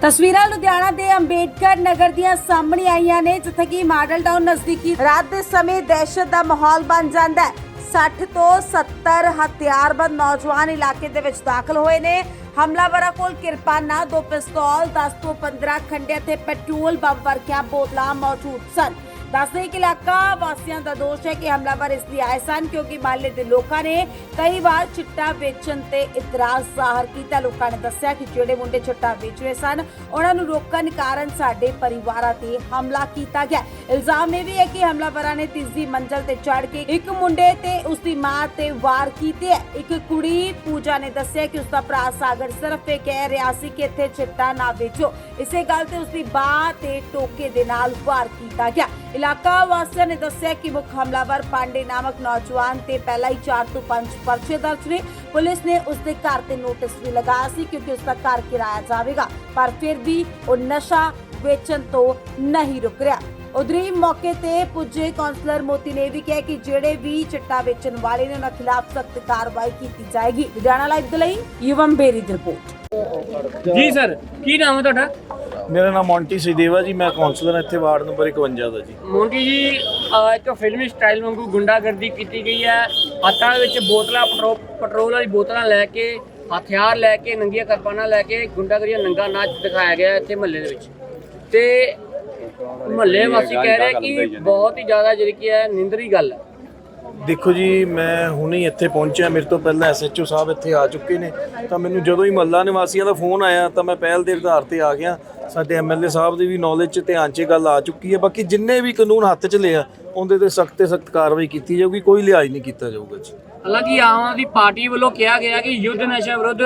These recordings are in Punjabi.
ਤਸਵੀਰਾਂ ਲੁਧਿਆਣਾ ਦੇ ਅੰਬੇਡਕਰ ਨਗਰ ਦੀਆਂ ਸਾਹਮਣੇ ਆਈਆਂ ਨੇ, ਜਿੱਥੇ ਕਿ ਮਾਡਲ ਟਾਊਨ ਨਜ਼ਦੀਕੀ ਰਾਤ ਦੇ ਸਮੇਂ ਦਹਿਸ਼ਤ ਦਾ ਮਾਹੌਲ ਬਣ ਜਾਂਦਾ ਹੈ। 60 ਤੋਂ 70 ਹਥਿਆਰਬੰਦ ਨੌਜਵਾਨ ਇਲਾਕੇ ਦੇ ਵਿੱਚ ਦਾਖਲ ਹੋਏ ਨੇ। ਹਮਲਾਵਰਾਂ ਕੋਲ ਕਿਰਪਾਨਾਂ ਦੋ ਪਿਸਤੌਲ 10 ਤੋਂ 15 ਖੰਡੇ ਤੇ ਪੈਟਰੋਲ ਬੰਬ ਵਰਗੀਆਂ ਬੋਤਲਾਂ ਮੌਜੂਦ ਸਨ। ਦੱਸਦੇ ਕਿ ਇਲਾਕਾ ਵਾਸੀਆਂ ਦਾ ਦੋਸ਼ ਹੈ ਕਿ ਹਮਲਾਵਰ ਇਸ ਲਈ ਆਏ ਸਨ ਕਿਉਂਕਿ ਮਹੱਲੇ ਦੇ ਲੋਕਾਂ ਨੇ ਕਈ ਵਾਰ ਚਿੱਟਾ ਵੇਚਣ ਤੇ ਇਤਰਾਜ਼ ਜ਼ਾਹਰ ਕੀਤਾ। ਲੋਕਾਂ ਨੇ ਦੱਸਿਆ ਕਿ ਜਿਹੜੇ ਮੁੰਡੇ ਚਿੱਟਾ ਵੇਚ ਰਹੇ ਸਨ, ਉਹਨਾਂ ਨੂੰ ਰੋਕਣ ਕਾਰਨ ਸਾਡੇ ਪਰਿਵਾਰਾਂ ਤੇ ਹਮਲਾ ਕੀਤਾ ਗਿਆ। ਇਲਜ਼ਾਮ ਇਹ ਵੀ ਹੈ ਕਿ ਹਮਲਾਵਰਾਂ ਨੇ ਤੀਜੀ ਮੰਜ਼ਲ ਤੇ ਚੜ ਕੇ ਇੱਕ ਮੁੰਡੇ ਤੇ ਉਸ ਦੀ ਮਾਂ ਤੇ ਵਾਰ ਕੀਤੇ ਹੈ। ਇੱਕ ਕੁੜੀ ਪੂਜਾ ਨੇ ਦੱਸਿਆ ਕਿ ਉਸ ਦਾ ਭਰਾ ਸਾਗਰ ਸਿਰਫ ਇਹ ਕਹਿ ਰਿਹਾ ਸੀ ਕਿ ਇੱਥੇ ਚਿੱਟਾ ਨਾ ਵੇਚੋ। ਇਸੇ ਗੱਲ ਤੇ ਉਸ ਦੀ ਬਾਹ ਤੇ ਟੋਕੇ ਦੇ ਨਾਲ ਵਾਰ ਕੀਤਾ ਗਿਆ। ਇਲਾਕਾ ਵਾਸੀਆਂ ਨੇ ਦੱਸਿਆ ਕਿ ਮੁੱਖ ਹਮਲਾਵਰ ਪਾਂਡੇ ਨਾਮਕ ਨੌਜਵਾਨ ਤੇ ਪਹਿਲਾਂ ਹੀ 4 ਤੋਂ 5 ਪਰਚੇ ਦਰਜ ਨੇ। ਪੁਲਿਸ ਨੇ ਉਸ ਦੇ ਘਰ ਤੇ ਨੋਟਿਸ ਵੀ ਲਗਾਇਆ ਸੀ ਕਿਉਂਕਿ ਉਸ ਦਾ ਘਰ ਕਿਰਾਇਆ ਜਾਵੇਗਾ, ਪਰ ਫਿਰ ਵੀ ਉਹ ਨਸ਼ਾ ਵੇਚਣ ਤੋਂ ਨਹੀਂ ਰੁਕ ਰਿਹਾ। ਉਧਰੀ ਮੌਕੇ ਤੇ ਪੁੱਜੇ ਕਾਉਂਸਲਰ ਮੋਤੀ ਨੇ ਇਹ ਵੀ ਕਿਹਾ ਕਿ ਜਿਹੜੇ ਵੀ ਚਿੱਟਾ ਵੇਚਣ ਵਾਲੇ ਨੇ, ਉਹਨਾਂ ਖਿਲਾਫ ਸਖਤ ਕਾਰਵਾਈ ਕੀਤੀ ਜਾਏਗੀ। ਲੁਧਿਆਣਾ ਲਾਈਵ ਦੇ ਲਈ ਯੁਵਮ ਬੇਰੀ ਦੀ ਰਿਪੋਰਟ। ਜੀ ਸਰ, ਕੀ ਨਾਮ ਹੈ ਤੁਹਾਡਾ? ਮੇਰਾ ਨਾਮ ਮੌਂਟੀ ਸਿਦੇਵਾ ਜੀ, ਮੈਂ ਕਾਉਂਸਲਰ ਹਾਂ, ਇੱਥੇ ਵਾਰਡ ਨੰਬਰ 51 ਦਾ ਜੀ। ਮੋਂਟੀ ਜੀ ਅਹ ਇੱਕ ਫਿਲਮੀ ਸਟਾਈਲ ਵਾਂਗੂ ਗੁੰਡਾਗਰਦੀ ਕੀਤੀ ਗਈ ਹੈ। ਹੱਥਾਂ ਦੇ ਵਿੱਚ ਬੋਤਲਾਂ, ਪੈਟਰੋ- ਪੈਟਰੋਲ ਵਾਲੀ ਬੋਤਲਾਂ ਲੈ ਕੇ, ਹਥਿਆਰ ਲੈ ਕੇ, ਨੰਗੀਆਂ ਕਿਰਪਾਨਾਂ ਲੈ ਕੇ ਗੁੰਡਾਗਰਦੀ ਨੰਗਾ ਨਾਚ ਦਿਖਾਇਆ ਗਿਆ ਹੈ ਇੱਥੇ ਮਹੱਲੇ ਦੇ ਵਿੱਚ। ਤੇ ਮਹੱਲੇ ਵਾਸੀ ਕਹਿ ਰਹੇ ਕਿ ਬਹੁਤ ਹੀ ਜ਼ਿਆਦਾ ਜਿਹੜੀ ਕੀ ਹੈ ਨਿੰਦਰੀ ਗੱਲ ਹੈ। ਦੇਖੋ ਜੀ, ਮੈਂ ਹੁਣੇ ਹੀ ਇੱਥੇ ਪਹੁੰਚਿਆ। ਮੇਰੇ ਤੋਂ ਪਹਿਲਾਂ ਐਸਐਚਓ ਸਾਹਿਬ ਇੱਥੇ ਆ ਚੁੱਕੇ ਨੇ। ਤਾਂ ਮੈਨੂੰ ਜਦੋਂ ਹੀ ਮਹੱਲਾ ਨਿਵਾਸੀਆਂ ਦਾ ਫੋਨ ਆਇਆ, ਤਾਂ ਮੈਂ ਪਹਿਲ ਦੇ ਆਧਾਰ ਤੇ ਆ ਗਿਆ। ਸਾਡੇ ਐਮਐਲਏ ਸਾਹਿਬ ਦੀ ਵੀ ਨੌਲੇਜ 'ਚ ਧਿਆਨ 'ਚ ਗੱਲ ਆ ਚੁੱਕੀ ਹੈ। ਬਾਕੀ ਜਿੰਨੇ ਵੀ ਕਾਨੂੰਨ ਹੱਥ 'ਚ ਲਿਆ, ਉਹਦੇ ਤੇ ਸਖਤ ਤੇ ਸਖਤ ਕਾਰਵਾਈ ਕੀਤੀ ਜਾਊਗੀ, ਕੋਈ ਲਿਹਾਜ਼ ਨਹੀਂ ਕੀਤਾ ਜਾਊਗਾ ਜੀ। ਹਾਲਾਂਕਿ ਆਮ ਆਦਮੀ ਪਾਰਟੀ ਵੱਲੋਂ ਕਿਹਾ ਗਿਆ ਕਿ ਯੁੱਧ ਨਸ਼ਾ ਵਿਰੁੱਧ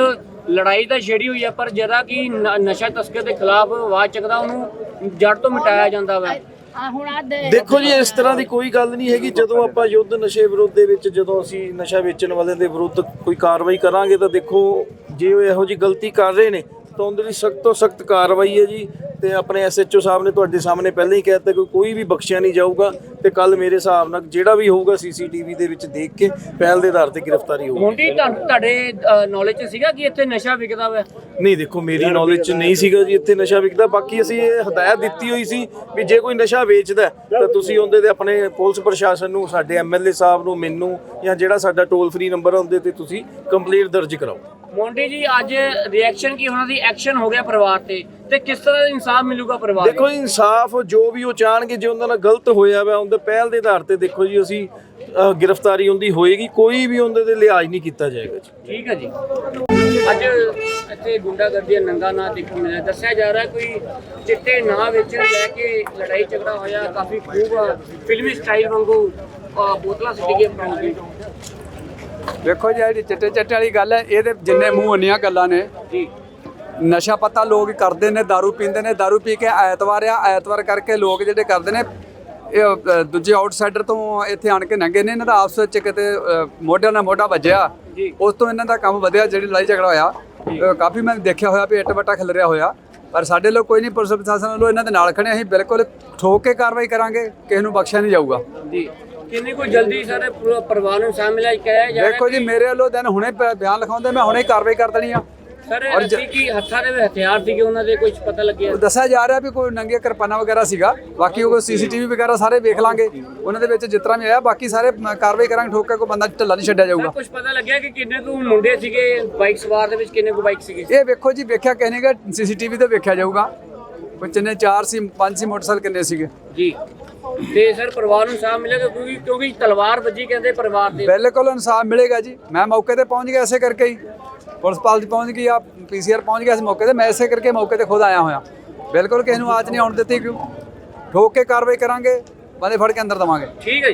ਲੜਾਈ ਤਾਂ ਛੇੜੀ ਹੋਈ ਹੈ, ਪਰ ਜਿਹੜਾ ਕਿ ਨਸ਼ਾ ਤਸਕਰ ਦੇ ਖਿਲਾਫ ਆਵਾਜ਼ ਚੱਕਦਾ, ਉਹਨੂੰ ਜੜ ਤੋਂ ਮਿਟਾਇਆ ਜਾਂਦਾ ਵਾ। ਆ ਹੁਣ ਆ ਦੇਖੋ ਜੀ, ਇਸ ਤਰ੍ਹਾਂ ਦੀ ਕੋਈ ਗੱਲ ਨਹੀਂ ਹੈਗੀ। ਜਦੋਂ ਆਪਾਂ ਯੁੱਧ ਨਸ਼ੇ ਵਿਰੁੱਧ ਦੇ ਵਿੱਚ, ਜਦੋਂ ਅਸੀਂ ਨਸ਼ਾ ਵੇਚਣ ਵਾਲਿਆਂ ਦੇ ਵਿਰੁੱਧ ਕੋਈ ਕਾਰਵਾਈ ਕਰਾਂਗੇ, ਤਾਂ ਦੇਖੋ, ਜੇ ਉਹ ਇਹੋ ਜੀ ਗਲਤੀ ਕਰ ਰਹੇ ਨੇ, ਤਾਂ ਉਹਦੇ ਲਈ ਸਖਤ ਤੋਂ ਸਖਤ ਕਾਰਵਾਈ ਹੈ ਜੀ। ਤੇ ਆਪਣੇ ਐਸਐਚਓ ਸਾਹਿਬ ਨੇ ਤੁਹਾਡੇ ਸਾਹਮਣੇ ਪਹਿਲਾਂ ਹੀ ਕਹਿ ਦਿੱਤਾ ਕਿ ਕੋਈ ਵੀ ਬਖਸ਼ਿਆ ਨਹੀਂ ਜਾਊਗਾ ਤੇ ਕੱਲ ਮੇਰੇ ਹਿਸਾਬ ਨਾਲ ਜਿਹੜਾ ਵੀ ਹੋਊਗਾ ਸੀਸੀਟੀਵੀ ਦੇ ਵਿੱਚ ਦੇਖ ਕੇ ਪਹਿਲ ਦੇ ਆਧਾਰ ਤੇ ਗ੍ਰਿਫਤਾਰੀ ਹੋਊਗੀ। ਤੁਹਾਨੂੰ- ਤੁਹਾਡੇ ਨੌਲੇਜ ਚ ਸੀਗਾ ਕਿ ਇੱਥੇ ਨਸ਼ਾ ਵਿਕਦਾ ਵਾ? ਨਹੀਂ ਦੇਖੋ ਮੇਰੀ ਨੌਲੇਜ 'ਚ ਨਹੀਂ ਸੀਗਾ ਜੀ ਇੱਥੇ ਨਸ਼ਾ ਵਿਕਦਾ। ਬਾਕੀ ਅਸੀਂ ਇਹ ਹਦਾਇਤ ਦਿੱਤੀ ਹੋਈ ਸੀ ਵੀ ਜੇ ਕੋਈ ਨਸ਼ਾ ਵੇਚਦਾ ਹੈ, ਤਾਂ ਤੁਸੀਂ ਉਹਦੇ ਤੇ ਆਪਣੇ ਪੁਲਿਸ ਪ੍ਰਸ਼ਾਸਨ ਨੂੰ ਸਾਡੇ ਐਮਐਲਏ ਸਾਹਿਬ ਨੂੰ ਮੈਨੂੰ ਜਾਂ ਜਿਹੜਾ ਸਾਡਾ ਟੋਲ ਫ੍ਰੀ ਨੰਬਰ ਉਹਦੇ ਤੇ ਤੁਸੀਂ ਕੰਪਲੇਂਟ ਦਰਜ ਕਰਾਓ। ਮੋਂਟੀ ਜੀ ਅੱਜ ਰਿਐਕਸ਼ਨ ਕੀ ਉਹਨਾਂ ਦੀ ਐਕਸ਼ਨ ਹੋ ਗਿਆ ਪਰਿਵਾਰ ਤੇ? ਤੇ ਕਿਸ ਤਰ੍ਹਾਂ ਦਾ ਇਨਸਾਫ ਮਿਲੂਗਾ ਪਰਿਵਾਰ ਨੂੰ? ਦੇਖੋ ਇਨਸਾਫ ਜੋ ਵੀ ਉਹ ਚਾਹਣਗੇ ਜੇ ਉਹਨਾਂ ਨਾਲ ਗਲਤ ਹੋਇਆ ਵਾ ਉਹਦੇ ਪਹਿਲ ਦੇ ਆਧਾਰ ਤੇ ਦੇਖੋ ਜੀ ਅਸੀਂ ਅ, ਗ੍ਰਿਫਤਾਰੀ ਉਹਦੀ ਹੋਏਗੀ ਕੋਈ ਵੀ ਉਹਦੇ ਤੇ ਲਿਹਾਜ਼ ਨਹੀਂ ਕੀਤਾ ਜਾਏਗਾ ਜੀ। ਠੀਕ ਹੈ ਜੀ। ਅੱਜ ਇੱਥੇ ਗੁੰਡਾਗਰਦੀ ਦਾ ਨੰਗਾ ਨਾ ਦੇਖਣ ਨੂੰ ਮਿਲਿਆ। ਦੱਸਿਆ ਜਾ ਰਿਹਾ ਕੋਈ ਚਿੱਟੇ ਨਾ ਵੇਚਣ ਲੈ ਕੇ ਲੜਾਈ ਝਗੜਾ ਹੋਇਆ ਕਾਫੀ ਖੂਬ ਫਿਲਮੀ ਸਟਾਈਲ ਵਾਂਗੂ ਅਹ, ਬੋਤਲਾਂ ਸਿੱਟੀ ਗਈਆਂ ਪੈਟਰੋਲ ਦੀ ਵੇਖੋ ਜੀ ਜਿਹੜੀ ਚਿੱਟੇ ਚਿੱਟੇ ਵਾਲੀ ਗੱਲ ਹੈ ਇਹਦੇ ਜਿੰਨੇ ਮੂੰਹ ਉਨੀਆਂ ਗੱਲਾਂ ਨੇ ਜੀ ਨਸ਼ਾ ਪਤਾ ਲੋਕ ਕਰਦੇ ਨੇ दारू ਪੀਂਦੇ ਨੇ दारू ਪੀ ਕੇ ਐਤਵਾਰ ਆ ਐਤਵਾਰ ਕਰਕੇ ਲੋਕ ਜਿਹੜੇ ਕਰਦੇ ਨੇ ਇਹ ਅ, ਦੂਜੇ ਆਊਟਸਾਈਡਰ ਤੋਂ ਇੱਥੇ ਆਣ ਕੇ ਨੰਗੇ ਨੇ ਇਹਨਾਂ ਦਾ ਆਪਸ ਵਿੱਚ ਕਿਤੇ ਅ, ਮੋਢਿਆਂ ਨਾਲ ਮੋਢਾ ਵੱਜਿਆ ਜੀ। ਉਸ ਤੋਂ ਇਹਨਾਂ ਦਾ ਕੰਮ ਵਧਿਆ ਜਿਹੜੀ ਲੜਾਈ ਝਗੜਾ ਹੋਇਆ ਅ, ਕਾਫੀ ਮੈਂ ਦੇਖਿਆ ਹੋਇਆ ਵੀ ਇੱਟ ਬੱਟਾ ਖਿਲਰਿਆ ਹੋਇਆ ਪਰ ਸਾਡੇ ਲੋਕ ਕੋਈ ਨਹੀਂ ਪੁਲਿਸ ਪ੍ਰਸ਼ਾਸਨ ਵੱਲੋਂ ਇਹਨਾਂ ਦੇ ਨਾਲ ਖੜੇ ਅਸੀਂ ਬਿਲਕੁਲ ਠੋਕ ਕੇ ਕਾਰਵਾਈ ਕਰਾਂਗੇ ਕਿਸੇ ਨੂੰ ਬਖਸ਼ਿਆ ਨਹੀਂ ਜਾਊਗਾ ਜੀ ਕਿੰਨੀ ਕੋਈ ਜਲਦੀ ਸਾਰੇ ਪੂਰਾ ਪਰਿਵਾਰ ਨੂੰ ਸ਼ਾਮਿਲ ਹੈ ਕਹਿਆ ਜਾ ਰਿਹਾ ਦੇਖੋ ਜੀ ਮੇਰੇ ਵੱਲੋਂ ਦਿਨ ਹੁਣੇ ਪ- ਬਿਆਨ ਲਿਖਾਉਂਦੇ ਮੈਂ ਹੁਣੇ ਕਾਰਵਾਈ ਕਰ ਦੇਣੀ ਆ। ਸਰ ਔਰ ਜ- ਕੀ ਕੀ ਹੱਥਾਂ ਦੇ ਵਿੱਚ ਹਥਿਆਰ ਸੀਗੇ ਉਹਨਾਂ ਦੇ ਕੁਝ ਪਤਾ ਲੱਗਿਆ? ਦੱਸਿਆ ਜਾ ਰਿਹਾ ਵੀ ਕੋਈ ਨੰਗੇ ਕਿਰਪਾਨਾਂ ਵਗੈਰਾ ਸੀਗਾ। ਬਾਕੀ ਉਹ ਸੀਸੀਟੀਵੀ ਵਗੈਰਾ ਸਾਰੇ ਵੇਖ ਲਾਂਗੇ। ਉਹਨਾਂ ਦੇ ਵਿੱਚ ਜਿਸ ਤਰ੍ਹਾਂ ਵੀ ਆਇਆ ਬਾਕੀ ਸਾਰੇ ਮ, ਕਾਰਵਾਈ ਕਰਾਂਗੇ ਠੋਕ ਕੇ ਕੋਈ ਬੰਦਾ ਢੱਲਾ ਨਹੀਂ ਛੱਡਿਆ ਜਾਊਗਾ। ਕੁਝ ਪਤਾ ਲੱਗਿਆ ਕਿ ਕਿੰਨੇ ਕੁ ਮੁੰਡੇ ਸੀਗੇ? ਬਾਈਕ ਸਵਾਰ ਦੇ ਵਿੱਚ ਕਿੰਨੇ ਕੁ ਬਾਈਕ ਸੀਗੇ? ਇਹ ਵੇਖੋ ਜੀ ਵੇਖਿਆ ਕਹਿਣੇਗਾ ਸੀਸੀਟੀਵੀ ਤੇ ਵੇਖਿਆ ਜਾਊਗਾ। ਕੋਈ ਕਿੰਨੇ ਚਾਰ ਸੀ ਪੰਜ ਸੀ ਮੋਟਰਸਾਈਕਲ ਕਿੰਨੇ ਸੀਗੇ? ਜੀ। ਤੇ ਸਰ ਪਰਿਵਾਰ ਨੂੰ ਸਾਹ ਮਿਲੇਗਾ ਕਿਉਂਕਿ ਕਿਉਂਕਿ ਤਲਵਾਰ ਵੱਜੀ ਕਹਿੰਦੇ ਪਰਿਵਾਰ ਦੇ। ਬਿਲਕੁਲ ਇਨਸਾਫ ਮਿਲੇਗਾ ਜੀ। ਮੈਂ ਮੌਕੇ ਤੇ ਪਹੁੰਚ ਗਿਆ ਐਸੇ ਕਰਕੇ ਹੀ। ਪੁਲਿਸ ਪਾਲਟੀ ਪਹੁੰਚ ਗਈ ਆ ਪੀਸੀਆਰ ਪਹੁੰਚ ਗਿਆ ਸੀ ਮੌਕੇ ਤੇ। ਮੈਂ ਐਸੇ ਕਰਕੇ ਮੌਕੇ ਤੇ ਖੁਦ ਆਇਆ ਹੋਇਆ। ਬਿਲਕੁਲ ਕਿਸੇ ਨੂੰ ਆਜ ਨਹੀਂ ਆਉਣ ਦਿੱਤੀ ਕਿਉਂ? ਠੋਕ ਕੇ ਕਾਰਵਾਈ ਕਰਾਂਗੇ ਬੰਦੇ ਫੜ ਕੇ ਅੰਦਰ ਦਵਾਂਗੇ। ਠੀਕ ਹੈ ਜੀ।